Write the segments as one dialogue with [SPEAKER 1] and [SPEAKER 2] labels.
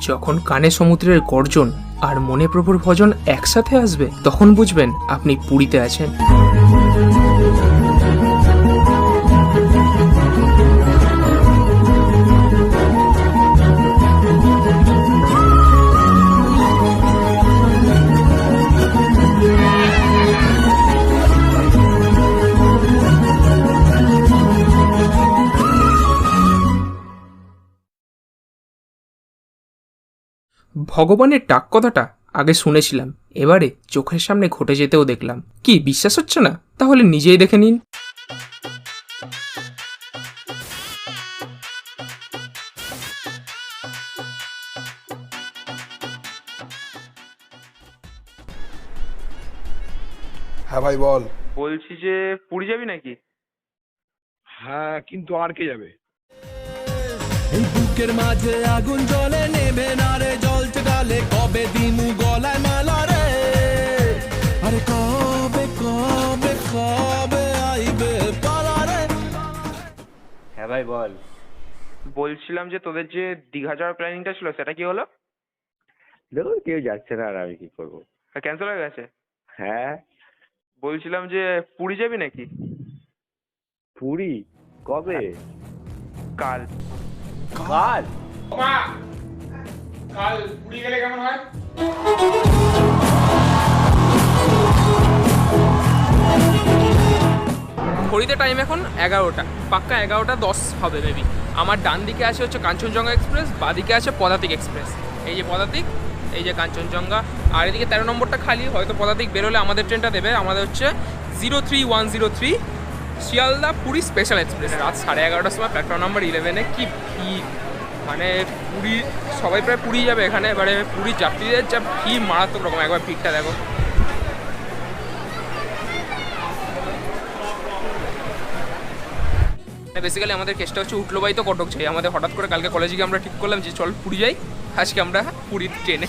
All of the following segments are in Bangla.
[SPEAKER 1] যখন কানে সমুদ্রের গর্জন আর মনে প্রভুর ভজন একসাথে আসবে, তখন বুঝবেন আপনি পুরীতে আছেন। ভগবানের ডাক কথাটা আগে শুনেছিলাম এবারে চোখের সামনে ঘটে যেতেও দেখলাম। কি বিশ্বাস হচ্ছে না? তাহলে নিজেই দেখে নিন।
[SPEAKER 2] হ্যাঁ ভাই বল।
[SPEAKER 3] বলছি যে পুরী যাবি নাকি?
[SPEAKER 2] হ্যাঁ কিন্তু আর কে যাবে?
[SPEAKER 4] বুকের মাঝে আগুন জ্বলে নেবে না রে জল গালে কবে দিমু গলায় মালা রে? আরে কবে কবে কবে আইবে পালা রে?
[SPEAKER 5] হ্যাঁ ভাই বল।
[SPEAKER 3] বলছিলাম যে তোদের যে দীঘা যাওয়ার প্ল্যানিংটা ছিল সেটা কি হলো?
[SPEAKER 5] দেখুন কেউ যাচ্ছে না আর আমি কি করব।
[SPEAKER 3] ক্যান্সেল হয়ে গেছে?
[SPEAKER 5] হ্যাঁ।
[SPEAKER 3] বলছিলাম যে পুরী যাবি নাকি?
[SPEAKER 5] পুরী? কবে?
[SPEAKER 3] কাল।
[SPEAKER 5] কাল।
[SPEAKER 1] ঘড়িতে টাইম এখন এগারোটা। পাক্কা এগারোটা দশ হবে মেবি আমার ডান দিকে আছে হচ্ছে কাঞ্চনজঙ্ঘা এক্সপ্রেস বাদিকে আছে পদাতিক এক্সপ্রেস এই যে পদাতিক এই যে কাঞ্চনজঙ্ঘা। আর এদিকে তেরো নম্বরটা খালি হয়তো পদাতিক বেরোলে আমাদের ট্রেনটা দেবে। আমাদের হচ্ছে zero three one zero three Sealdah Puri special express রাত সাড়ে এগারোটার সময় প্ল্যাটফর্ম নাম্বার ইলেভেনে কি ভিড়? মানে পুরী, সবাই প্রায় পুরী যাবে এখানে। এবারে পুরীর যাত্রীদের যা ভিড়, মারাত্মক রকম। একবার ভিড়টা দেখো। বেসিক্যালি আমাদের কেসটা হচ্ছে উঠল বাই তো কটক যাই। আমাদের হঠাৎ করে কালকে কলেজে গিয়ে আমরা ঠিক করলাম যে, চল পুরী যাই। আজকে আমরা পুরীর ট্রেনে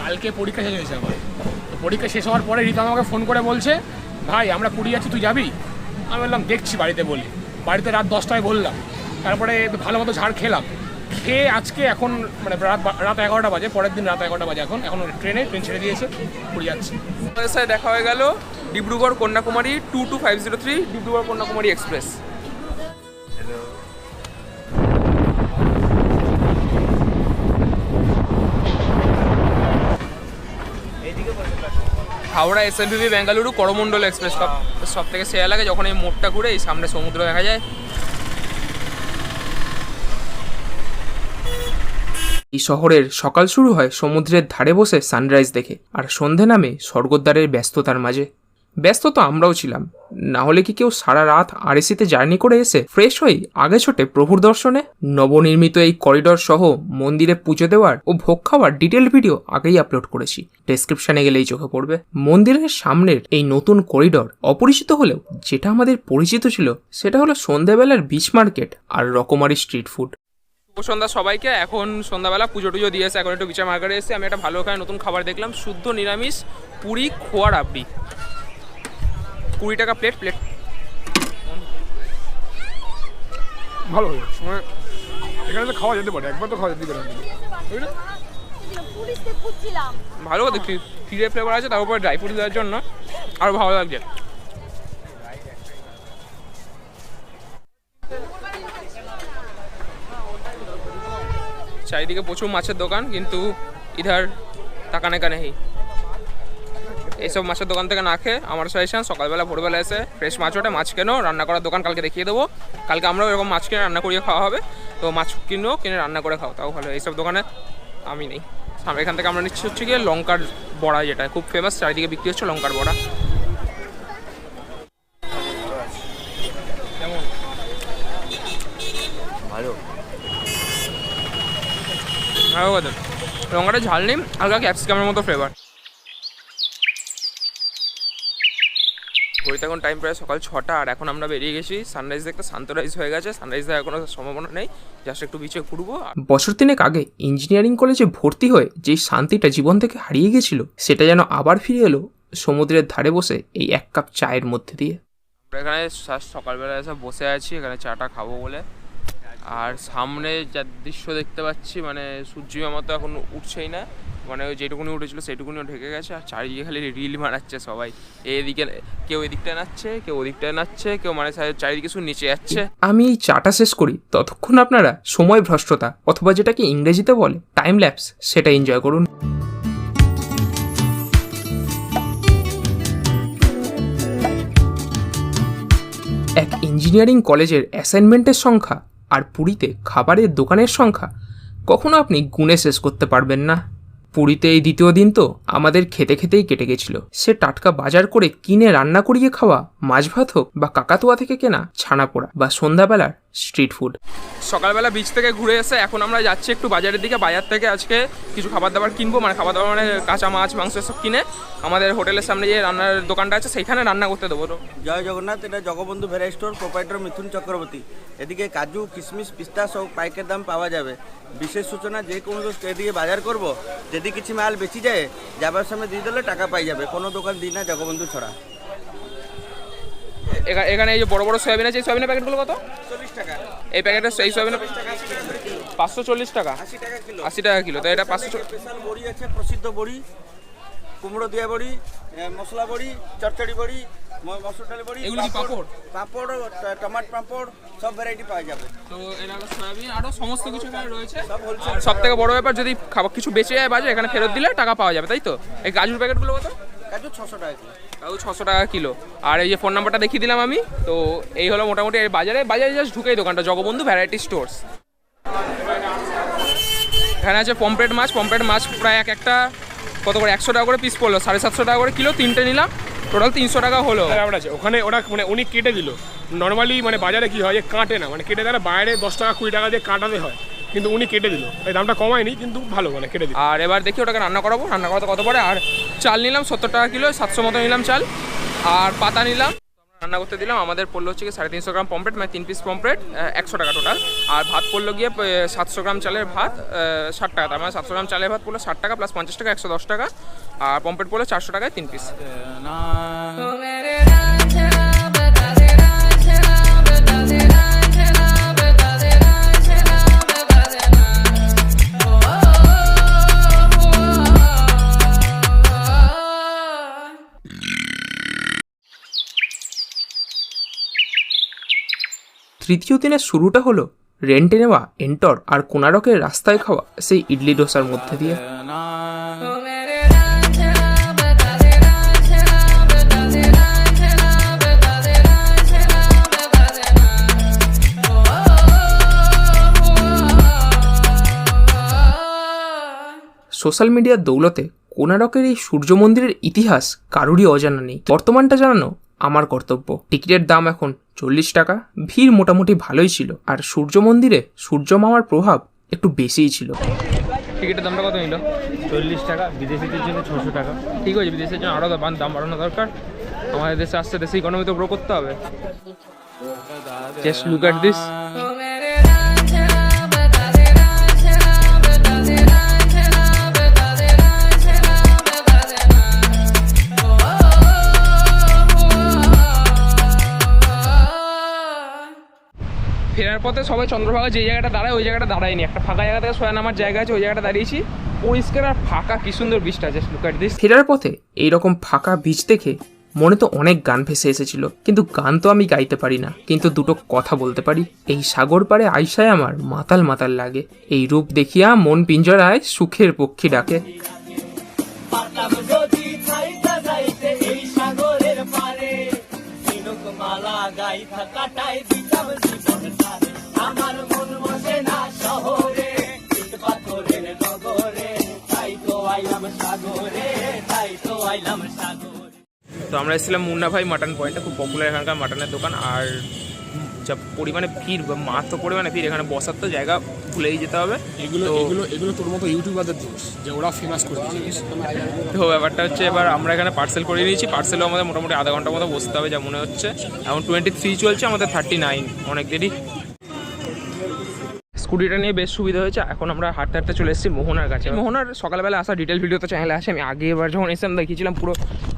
[SPEAKER 6] কালকে পরীক্ষা শেষ হয়েছে আমার তো পরীক্ষা শেষ হওয়ার পরে রীতা আমাকে ফোন করে বলছে, ভাই, আমরা পুরী যাচ্ছি, তুই যাবি? আমি বললাম, দেখছি বাড়িতে বলি। বাড়িতে রাত দশটায় বললাম। তারপরে ভালো মতো ঝাড় খেলাম। খেয়ে আজকে এখন মানে রাত রাত এগারোটা বাজে, পরের দিন রাত এগারোটা বাজে এখন। এখন ট্রেনে, ট্রেন ছেড়ে দিয়েছে, পুরী যাচ্ছে।
[SPEAKER 1] দেখা হয়ে গেল Dibrugarh Kanyakumari two two five zero three Dibrugarh Kanyakumari express. Howrah S M Bengaluru Coromandel express সব সব থেকে সেরা লাগে যখন এই মোড়টা ঘুরে এই সামনে সমুদ্র দেখা যায়। এই শহরের সকাল শুরু হয় সমুদ্রের ধারে বসে সানরাইজ দেখে আর সন্ধে নামে স্বর্গদ্বারের ব্যস্ততার মাঝে। ব্যস্ত তো আমরাও ছিলাম। না হলে কি কেউ সারা রাত আরএসিতে জার্নি করে এসে ফ্রেশ হয়ে আগে ছোটে প্রভুর দর্শনে নবনির্মিত এই করিডর সহ মন্দিরে পুজো দেওয়ার ও ভোগ খাওয়ার ডিটেল ভিডিও আগেই আপলোড করেছি। ডেসক্রিপশনে গেলেই চোখে পড়বে। মন্দিরের সামনের এই নতুন করিডর অপরিচিত হলেও যেটা আমাদের পরিচিত ছিল, সেটা হলো সন্ধেবেলার বিচ মার্কেট আর রকমারি স্ট্রিট ফুড সন্ধ্যা সবাইকে। এখন সন্ধ্যাবেলা পুজো টুজো দিয়েছে এখন একটু বিচার মার্কেটে এসে আমি একটা ভালো ওখানে নতুন খাবার দেখলাম। শুদ্ধ নিরামিষ, পুরি, খোয়ার রাবড়ি কুড়ি টাকা প্লেট প্লেট
[SPEAKER 2] ভালো এখানে তো খাওয়া যেতে পারে একবার তো খাওয়া যেতে পারে।
[SPEAKER 1] ভালো কথা ফিরে ফ্লেভার আছে তার উপরে ড্রাই ফ্রুট দেওয়ার জন্য আরও ভালো লাগছে। চারিদিকে প্রচুর মাছের দোকান কিন্তু ইধার তাকানে কানে এইসব মাছের দোকান থেকে না খেয়ে আমার সাজেশন সকালবেলা ভোরবেলা এসে ফ্রেশ মাছ ওঠে মাছ কেনো রান্না করার দোকান কালকে দেখিয়ে দেবো। কালকে আমরাও এরকম মাছ কিনে রান্না করিয়ে খাওয়া হবে। তো মাছ কিনো কিনে রান্না করে খাও তাও ভালো। এইসব দোকানে আমি নেই। এখান থেকে আমরা নিচ্ছি হচ্ছে গিয়ে লঙ্কার বড়া যেটা খুব ফেমাস চারিদিকে বিক্রি হচ্ছে লঙ্কার বড়া।
[SPEAKER 5] ভালো।
[SPEAKER 1] লঙ্কাটা ঝাল নেই হালকা ক্যাপসিকামের মতো ফ্লেভার ঘড়িতে এখন টাইম প্রায় সকাল ছটা আর এখন আমরা বেরিয়ে গেছি। সানরাইজ দেখতে শান্তরাইজ হয়ে গেছে। সানরাইজ দেখার কোনো সম্ভাবনা নেই। জাস্ট একটু বিচে ঘুরবো বছর তিনেক আগে ইঞ্জিনিয়ারিং কলেজে ভর্তি হয়ে যেই শান্তিটা জীবন থেকে হারিয়ে গেছিল সেটা যেন আবার ফিরে এলো সমুদ্রের ধারে বসে এই এক কাপ চায়ের মধ্যে দিয়ে। আমরা এখানে সকালবেলা এসে বসে আছি এখানে চাটা খাব বলে। আর সামনে যা দৃশ্য দেখতে পাচ্ছি মানে সূর্য মামা তো এখন উঠছেই না। মানে ওই যেটুকুনি উঠেছিল সেইটুকুনিও ঢেকে গেছে, আর চারিদিকে খালি রিল মারাচ্ছে সবাই। এদিকে কেউ এদিকটায় নাচছে, কেউ ওদিকটায় নাচছে, কেউ মানে চারিদিকে শুধু নিচে যাচ্ছে। আমি এই চাটা শেষ করি। ততক্ষণ আপনারা সময় ভ্রষ্টতা, অথবা যেটাকে ইংরেজিতে বলে টাইম ল্যাপস সেটা এনজয় করুন। এক ইঞ্জিনিয়ারিং কলেজের অ্যাসাইনমেন্টের সংখ্যা আর পুরীতে খাবারের দোকানের সংখ্যা কখনো আপনি গুণে শেষ করতে পারবেন না। পুরীতে এই দ্বিতীয় দিন তো আমাদের খেতে খেতেই কেটে গেছিল। সে টাটকা বাজার করে কিনে রান্না করিয়ে খাওয়া, মাছ ভাত হোক বা কাকাতুয়া থেকে কেনা ছানা পোড়া বা সন্ধ্যাবেলার স্ট্রিট ফুড। সকালবেলা বিচ থেকে ঘুরে এসে এখন আমরা যাচ্ছি একটু বাজারের দিকে। বাজার থেকে আজকে কিছু খাবার দাবার কিনবো মানে খাবার দাবার মানে কাঁচা মাছ মাংস সব কিনে আমাদের হোটেলের সামনে যে রান্নার দোকানটা আছে সেইখানে রান্না করতে দেবো তো।
[SPEAKER 7] জয় জগন্নাথ এটা Jagabandhu variety store proprietor Mithun Chakraborty. এদিকে কাজু কিশমিশ পিস্তা সব পাইকের দাম পাওয়া যাবে। বিশেষ সূচনা যে কোনো এদিকে বাজার করব যদি কিছু মাল বেশি যায় যাবার সময় দিয়ে দিলে টাকা পাই যাবে। কোনো দোকান দিই না জগবন্ধু ছড়া।
[SPEAKER 1] এখানে এই যে বড় বড় সয়াবিন আছে এই সয়াবিনের প্যাকেটগুলো কত?
[SPEAKER 7] টাকা।
[SPEAKER 1] এই প্যাকেটের এই সয়াবিনের পাঁচশো চল্লিশ টাকা?
[SPEAKER 7] আশি টাকা কিলো।
[SPEAKER 1] তো এটা পাঁচশো
[SPEAKER 7] স্পেশাল বড়ি আছে প্রসিদ্ধ বড়ি কুমড়ো দিয়া বড়ি মশলা বড়ি চচ্চড়ি বড়ি মসুর ডাল বড়ি
[SPEAKER 1] এগুলো পাঁপড়?
[SPEAKER 7] পাঁপড়? টমাট পাঁপড় সব ভ্যারাইটি পাওয়া যাবে।
[SPEAKER 1] তো এটা হলো সয়াবিন আরও সমস্ত কিছু এখানে রয়েছে।
[SPEAKER 7] সব
[SPEAKER 1] সব থেকে বড় ব্যাপার যদি খাবার কিছু বেঁচে যায় বাজে এখানে ফেরত দিলে টাকা পাওয়া যাবে তাই তো? এই গাজুর প্যাকেটগুলো কত?
[SPEAKER 7] কাজু ছশো টাকা কিলো।
[SPEAKER 1] তাও ছশো টাকা কিলো। আর এই যে ফোন নাম্বারটা দেখিয়ে দিলাম আমি তো এই হলো মোটামুটি এই বাজারে। বাজারে জাস্ট ঢুকেই দোকানটা জগবন্ধু ভ্যারাইটি স্টোর্স এখানে আছে পমপ্লেট মাছ। পমপ্লেট মাছ প্রায় এক একটা কত করে? একশো টাকা করে পিস পড়ল সাড়ে সাতশো টাকা করে কিলো তিনটে নিলাম। টোটাল তিনশো টাকা হলো।
[SPEAKER 6] ব্যাপার আছে ওখানে ওরা মানে উনি কেটে দিল। নর্মালি মানে বাজারে কি হয় যে কাটে না। মানে কেটে না, বাইরে দশ টাকা কুড়ি টাকা দিয়ে কাটাতে হয়। কিন্তু উনি কেটে দিল। এই দামটা কমায়নি কিন্তু ভালো মানে কেটে দিল।
[SPEAKER 1] আর এবার দেখি ওটাকে রান্না করাবো। রান্না করাতে কত পড়ে? আর চাল নিলাম সত্তর টাকা কিলো সাতশো মতো নিলাম চাল। আর পাতা নিলাম। রান্না করতে দিলাম। আমাদের পড়ল হচ্ছে সাড়ে তিনশো গ্রাম পমপ্লেট মানে তিন পিস পমপ্লেট একশো টাকা টোটাল আর ভাত পড়ল গিয়ে সাতশো গ্রাম চালের ভাত ষাট টাকা। তার মানে সাতশো গ্রাম চালের ভাত পড়ল ষাট টাকা প্লাস পঞ্চাশ টাকা একশো দশ টাকা। আর পমপ্লেট পড়ল চারশো টাকায় তিন পিস। তৃতীয় দিনের শুরুটা হলো রেন্টে নেওয়া এন্টর আর কোনারকের রাস্তায় খাওয়া সেই ইডলি ডোসার মধ্যে দিয়ে। সোশ্যাল মিডিয়ার দৌলতে কোনারকের এই সূর্য মন্দিরের ইতিহাস কারুরই অজানা নেই। বর্তমানটা জানানো আমার কর্তব্য। টিকিটের দাম এখন চল্লিশ টাকা। ভিড় মোটামুটি ভালোই ছিল। আর সূর্য মন্দিরে সূর্য মামার প্রভাব একটু বেশিই ছিল। টিকিটের দামটা কত নিল?
[SPEAKER 8] চল্লিশ টাকা। বিদেশিদের জন্য ছশো টাকা।
[SPEAKER 1] ঠিক আছে বিদেশের জন্য আরও দাম বাড়ানো দরকার। আমাদের দেশে আসছে দেশে ইকোনমি তো গ্রো করতে হবে। জাস্ট লুক অ্যাট দিস ফেরার পথে সবাই চন্দ্রভাগা যে জায়গাটা দাঁড়ায় ওই জায়গাটা দাঁড়ায়নি। একটা ফাঁকা জায়গা থেকে সোয়া নামার জায়গা আছে ওই জায়গাটা দাঁড়িয়েছি। পরিষ্কার আর ফাঁকা কি সুন্দর বীজটা জাস্ট লুক দিস ফেরার পথে এইরকম ফাঁকা বীজ দেখে মনে তো অনেক গান ভেসে এসেছিল কিন্তু গান তো আমি গাইতে পারি না কিন্তু দুটো কথা বলতে পারি। এই সাগর পাড়ে আইসায় আমার মাতাল মাতাল লাগে এই রূপ দেখিয়া মন পিঞ্জরায় সুখের পক্ষী ডাকে। তো আমরা এসেছিলাম মুন্না ভাই মাটন পয়েন্টে খুব পপুলার এখানকার মাটনের দোকান। আর যা পরিমাণে ভিড় বা মাত্র পরিমাণে ভিড় এখানে বসার তো জায়গা ভুলেই যেতে হবে।
[SPEAKER 6] এগুলো
[SPEAKER 1] তো-
[SPEAKER 6] এগুলো এগুলো তোর মতো ইউটিউবারদের দোষ যে ওরা ফেমাস করে দিয়েছে।
[SPEAKER 1] তো ব্যাপারটা হচ্ছে এবার আমরা এখানে পার্সেল করে নিয়েছি। পার্সেলও আমাদের মোটামুটি আধা ঘণ্টার মতো বসতে হবে যা মনে হচ্ছে। এখন টোয়েন্টি থ্রি চলছে আমাদের থার্টি নাইন অনেক দেরি। স্কুটিটা নিয়ে বেশ সুবিধা হয়েছে। এখন আমরা হাঁটতে হাঁটতে চলে এসেছি মোহনার কাছে। মোহনার সকালবেলা আসা ডিটেল ভিডিও তো চ্যানেলে আসে। আমি আগে এবার যখন এসেছিলাম দেখিয়েছিলাম পুরো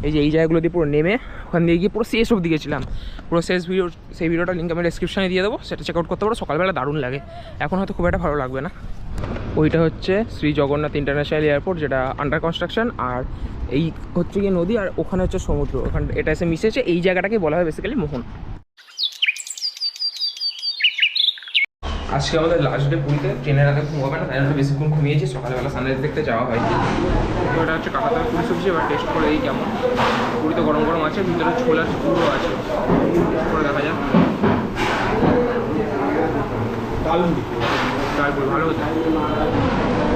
[SPEAKER 1] এই যে এই জায়গাগুলো দিয়ে পুরো নেমে, ওখান দিয়ে গিয়ে পুরো শেষ অবধি গেছিলাম। পুরো শেষ ভিডিও সেই ভিডিওটা লিঙ্ক আমি ডিসক্রিপশনে দিয়ে দেবো। সেটা চেক আউট করতে পারো। সকালবেলা দারুণ লাগে। এখন হয়তো খুব একটা ভালো লাগবে না। ওইটা হচ্ছে শ্রী জগন্নাথ ইন্টারন্যাশনাল এয়ারপোর্ট যেটা আন্ডার কনস্ট্রাকশন আর এই হচ্ছে গিয়ে নদী, আর ওখানে হচ্ছে সমুদ্র। ওখানে, এটা এসে মিশেছে। এই জায়গাটাকে বলা হয় বেসিক্যালি মোহন। আজকে আমাদের লাস্ট ডে পুরীতে ট্রেনের রাতে ঘুমাবে না তাই আমরা বেশিক্ষণ ঘুমিয়েছি সকালবেলা সানরাইজ দেখতে যাওয়া হয় ওটা এটা হচ্ছে কাকাতার পুরি সবজি এবার টেস্ট করে এই কেমন। পুরীতে গরম গরম আছে ভিতরে ছোলার পুরো আছে। করে দেখা যাক।
[SPEAKER 2] দারুণ।
[SPEAKER 1] তারপর ভালো হতো।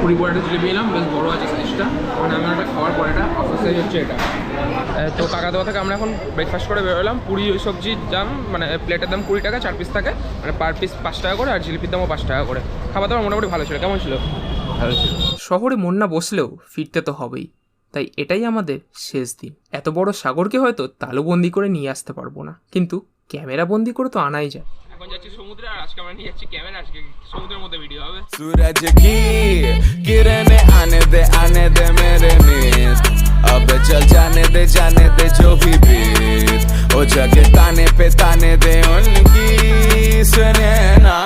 [SPEAKER 1] কুড়ি পরেটা জিলেপি এলাম, বেশ বড় আছে সাইজটা মানে আমি একটা খাওয়ার পর এটা অফিস সাইজ হচ্ছে এটা। তো কাকাতোয়া থেকে আমরা এখন ব্রেকফাস্ট করে বেরোলাম। পুরি ওই সবজির দাম মানে প্লেটের দাম কুড়ি টাকা, চার পিস থাকে। মানে পার পিস পাঁচ টাকা করে, আর জিলিপির দামও পাঁচ টাকা করে। খাবার দাবার মোটামুটি ভালো ছিল। কেমন ছিল? ভালো ছিল। শহরে মন না বসলেও ফিরতে তো হবেই। তাই এটাই আমাদের শেষ দিন। এত বড় সাগরকে হয়তো তালুবন্দি করে নিয়ে আসতে পারব না। কিন্তু ক্যামেরা বন্দি করে তো আনাই যায়। এখন যাচ্ছি সমুদ্রে আর আজকে আমরা নিয়ে যাচ্ছি ক্যামেরা আজকে সমুদ্রের মধ্যে ভিডিও হবে
[SPEAKER 4] सूरज की किरण आने दे आने दे मेरे मित अब चल जाने दे जाने दे जो भी बीत ओ जगे ताने पे ताने दे उनकी सुने ना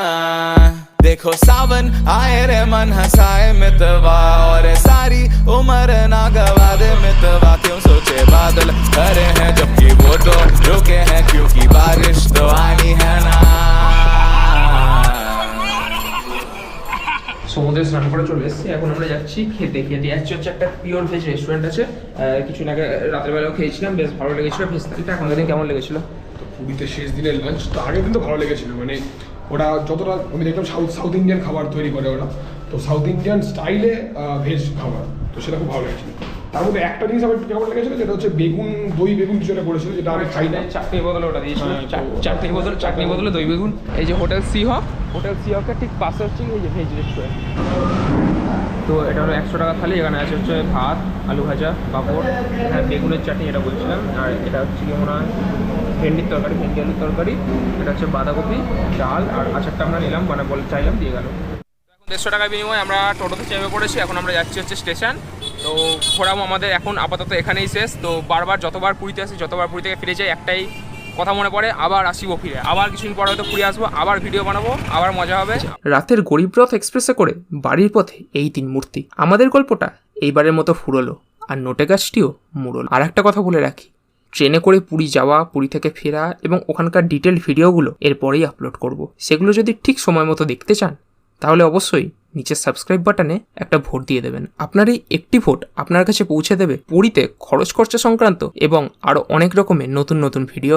[SPEAKER 4] देखो सावन आए रे मन हंसाए मितवा और सारी उम्र ना गवा दे मितवा क्यों सोचे बादल
[SPEAKER 1] চলে এসেছি। এখন আমরা যাচ্ছি খেতে। খেতে যাচ্ছি হচ্ছে একটা পিওর ভেজ রেস্টুরেন্ট আছে। কিছুদিন আগে রাতের বেলাও খেয়েছিলাম, বেশ ভালো লেগেছিল। ভেজ থালিটা এখন দিন কেমন লেগেছিল।
[SPEAKER 2] তো পুরীতে শেষ দিনের লাঞ্চ তো আগের দিন তো ভালো লেগেছিল। মানে ওরা যতটা, আমি দেখলাম সাউথ সাউথ ইন্ডিয়ান খাবার তৈরি করে ওরা। তো সাউথ ইন্ডিয়ান স্টাইলে ভেজ খাবার। তো সেটা খুব ভালো লেগেছিল। তার মধ্যে একটা জিনিস আমার কেমন লেগেছিল যেটা হচ্ছে বেগুন দই বেগুন কিছু করেছিল যেটা আমি খাই না।
[SPEAKER 1] চাটনির বদলে ওটা দিয়েছিল
[SPEAKER 2] হ্যাঁ,
[SPEAKER 1] চাট- চাটনির বদলে চাটনির বদলে দই বেগুন। এই যে hotel C Haque hotel C হকের ঠিক পাশে হচ্ছে এই যে ভেজ রেস্টুরেন্ট তো এটা হলো একশো টাকা থালি এখানে আছে হচ্ছে ভাত আলু ভাজা পাঁপড় হ্যাঁ বেগুনের চাটনি এটা বলছিলাম। আর এটা হচ্ছে কি মনে হয়? ভেন্ডির তরকারি ভেন্ডি আলুর তরকারি এটা হচ্ছে বাঁধাকপি ডাল আর আচারটা আমরা নিলাম মানে বলে চাইলাম দিয়ে গেল। এখন দেড়শো টাকার বিনিময়ে আমরা টোটোতে চেপে পড়েছি এখন আমরা যাচ্ছি হচ্ছে স্টেশন। তো ঘোরামো আমাদের এখন আপাতত এখানেই শেষ। তো বারবার যতবার পুরীতে আসি, যতবার পুরী থেকে ফিরে যাই, একটাই কথা মনে পড়ে, আবার আসিব ফিরে। আবার কিছুদিন পর হয়তো পুরী আসব, আবার ভিডিও বানাবো, আবার মজা হবে। রাতের গরিবরথ এক্সপ্রেসে করে বাড়ির পথে এই তিন মূর্তি। আমাদের গল্পটা এইবারের মতো ফুরলো, আর নোটে গাছটিও মুড়ল। আর একটা কথা বলে রাখি, ট্রেনে করে পুরী যাওয়া, পুরী থেকে ফেরা এবং ওখানকার ডিটেল ভিডিওগুলো এরপরেই আপলোড করব। সেগুলো যদি ঠিক সময় মতো দেখতে চান তাহলে অবশ্যই নিচের সাবস্ক্রাইব বাটনে একটা ভোট দিয়ে দেবেন। আপনার এই একটি ভোট আপনার কাছে পৌঁছে দেবে পুরীতে খরচ খরচা সংক্রান্ত এবং আরও অনেক রকমের নতুন নতুন ভিডিও